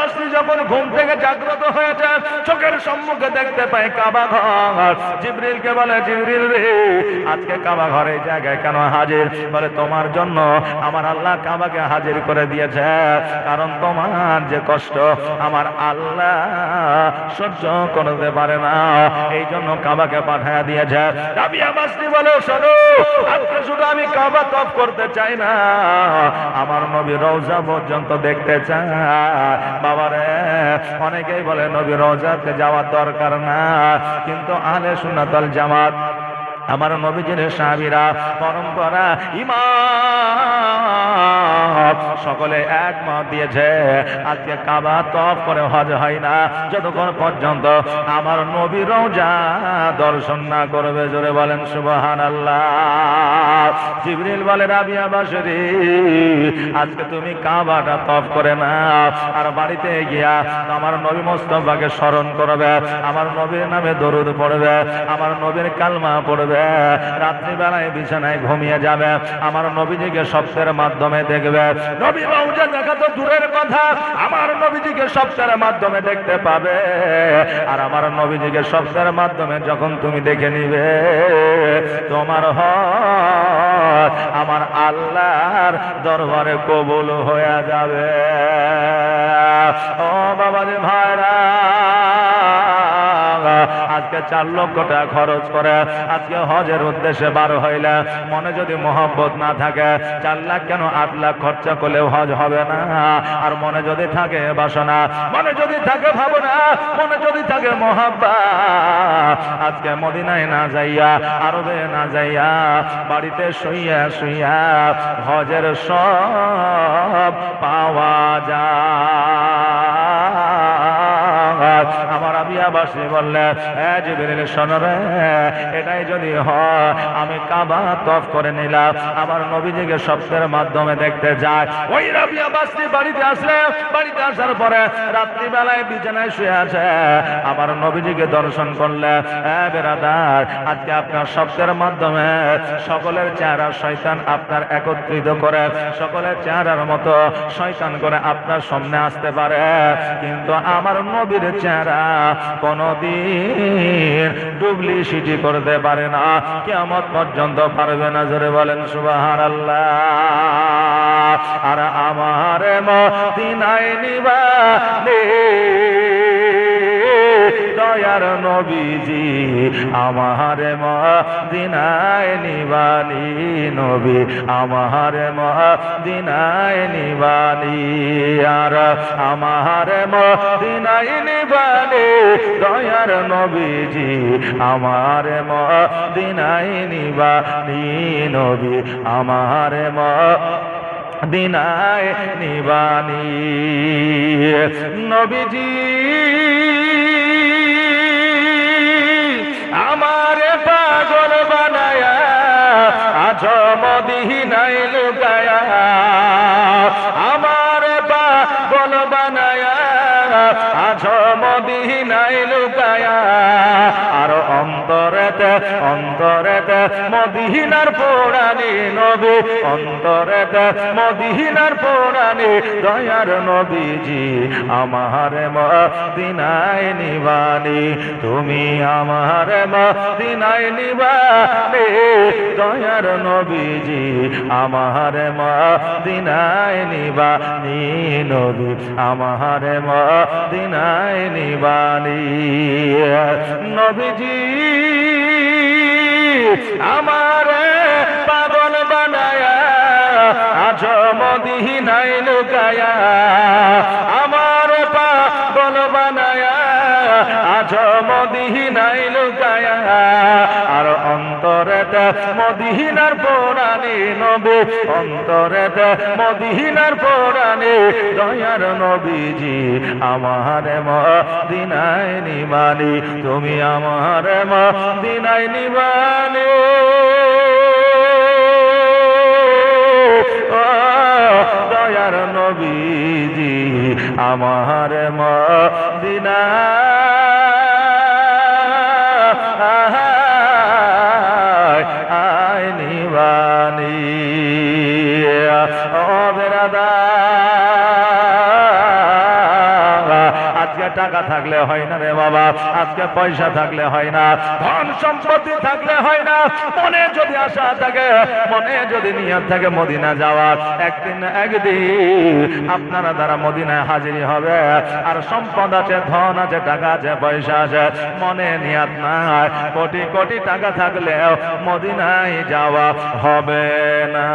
বাসরি যখন ঘুম থেকে জাগ্রত হয়েছে, চোখের সম্মুখে দেখতে পায় কাবা ঘর। জিবরিলকে বলে, জিবরিল রে, আজকে কাবা ঘরে জায়গায় কেন হাজির? বলে, তোমার জন্য আমার আল্লাহ কাবাকে হাজির করে দিয়েছে। কারণ তোমার যে কষ্ট, আমার আল্লাহ সহ্য করতে পারে না। এই জন্য কাবাকে পাঠায় দিয়েছে। রাবিয়া বাসরি বলে, শোনো, আজকে শুধু আমি কাবা তপ করতে চাই না। আমার নবী রওজা পর্যন্ত দেখতে চাই বাবারে অনেকেই বলে নবী রোজাতে যাওয়ার দরকার না কিন্তু আলে সুনাতল জামাত আমার নবীজির সাহাবীরা, পরম্পরা, ইমাম, সকলে একমত দিয়েছে, আজকে কাবা তফ করে হজ হয় না। যতক্ষণ পর্যন্ত আমার নবী রওজা দর্শন না করবে, জোরে বলেন সুবহান আল্লাহ জিবরিল বলে, রাবিয়া বাসরি আজকে তুমি কাবাটা তফ করে না আর বাড়িতে গিয়া আমার নবী মোস্তফাকে স্মরণ করবে, আমার নবীর নামে দরুদ পড়বে, আমার নবীর কালমা পড়বে রাত্রিবেলায় বিছানায় ঘুমিয়ে যাবে। আমার নবীজিকে শব্দের মাধ্যমে দেখবে। নবী রওজা দেখা তো দূরের কথা। আমার নবীজিকে শব্দের মাধ্যমে দেখতে পাবে। আর আমার নবীজিকে শব্দের মাধ্যমে যখন তুমি দেখে নিবে, তোমার হজ আমার আল্লাহর দরবারে কবুল হয়ে যাবে। ও বাবা যে ভাইরা আজকে চার লক্ষ টাকা খরচ করে। আজকে হজের উদ্দেশ্যে বার হইলে মনে যদি মোহব্বত না থাকে, চার লাখ কেন আট লাখ খরচা করলেও হজ হবে না? আর মনে যদি থাকে বাসনা, মনে যদি থাকে ভাবনা, মনে যদি থাকে মহাব্বা, আজকে মদিনায় না যাইয়া, আরবে না যাইয়া, বাড়িতে শুইয়া শুইয়া হজের সব পাওয়া যায়। আবিয়াবাসী বললে জিবিরিল এটাই যদি হয়, আমি কাবা তফ করে নিলাম। আমার নবীজিকে শব্দের মাধ্যমে দেখতে যায়, ওই রাবিয়া বাড়িতে আসলে, বাড়িতে আসার পরে রাত্রিবেলায় বিছানায় শুয়ে আছে। আমার নবীজিকে দর্শন করলে হ্যাঁ বেরাদার, আজকে আপনার শব্দের মাধ্যমে সকলের চেহারা শয়তান আপনার একত্রিত করে, সকলের চেহারার মতো শয়তান করে আপনার সামনে আসতে পারে। কিন্তু আমার নবীর চেহারা কোনদিন ডুবলি সিটি করতে পারে না। কেমন পর্যন্ত পারবে না, জোরে বলেন সুবাহার আল্লাহ আর আমার নিবা দয়ার নবীজি, আমার মদিনায় নিবানি নবী, আমার মদিনায় নিবানি আর আমার মদিনায় নিবানি দয়ার নবীজি, আমার মদিনায় নিবানি নবী, আমার ম দিনায় নিবানি নবীজি। আমারে পাগল বানায়া, আজ মদিনায় লুকায়া অন্তরেতে অন্তরেতে মদিনার পোড়ানি নবী, অন্তরেতে মদিনার পোড়ানি দয়ার নবীজি, আমার মদিনায় নিবানি, তুমি আমার মদিনায় নিবানি, দয়ার নবীজি, আমার মদিনায় নিবানি নবী, আমার মদিনায় নিবানি। নবীজি। আমার পাগল বানায়া আজ মদিনায় লুকায়া মদিনায় অন্তর মদিনার পৌরাণী নবী অন্তরেতে মদিনার পৌরাণী দয়ার নবীজি, আমার মদিনায় নিবানি, তুমি আমার মদিনায় নিবানি। ও দয়ার নবীজি, আমার মদিনা নিবানি ও বেরাদা টাকা থাকলে হয় না রে বাবা, আজকে পয়সা থাকলে হয় না, ধন সম্পত্তি থাকলে হয় না, মনে যদি আশা থাকে, মনে যদি নিয়ত থাকে মদিনা যাওয়ার একদিন একদিন আপনারা দ্বারা মদিনায় হাজিরি হবে, আর সম্পদ আছে, ধন আছে, টাকা আছে, পয়সা আছে, মনে নিয়াত নাই, কোটি কোটি টাকা থাকলেও মদিনায় যাওয়া হবে না।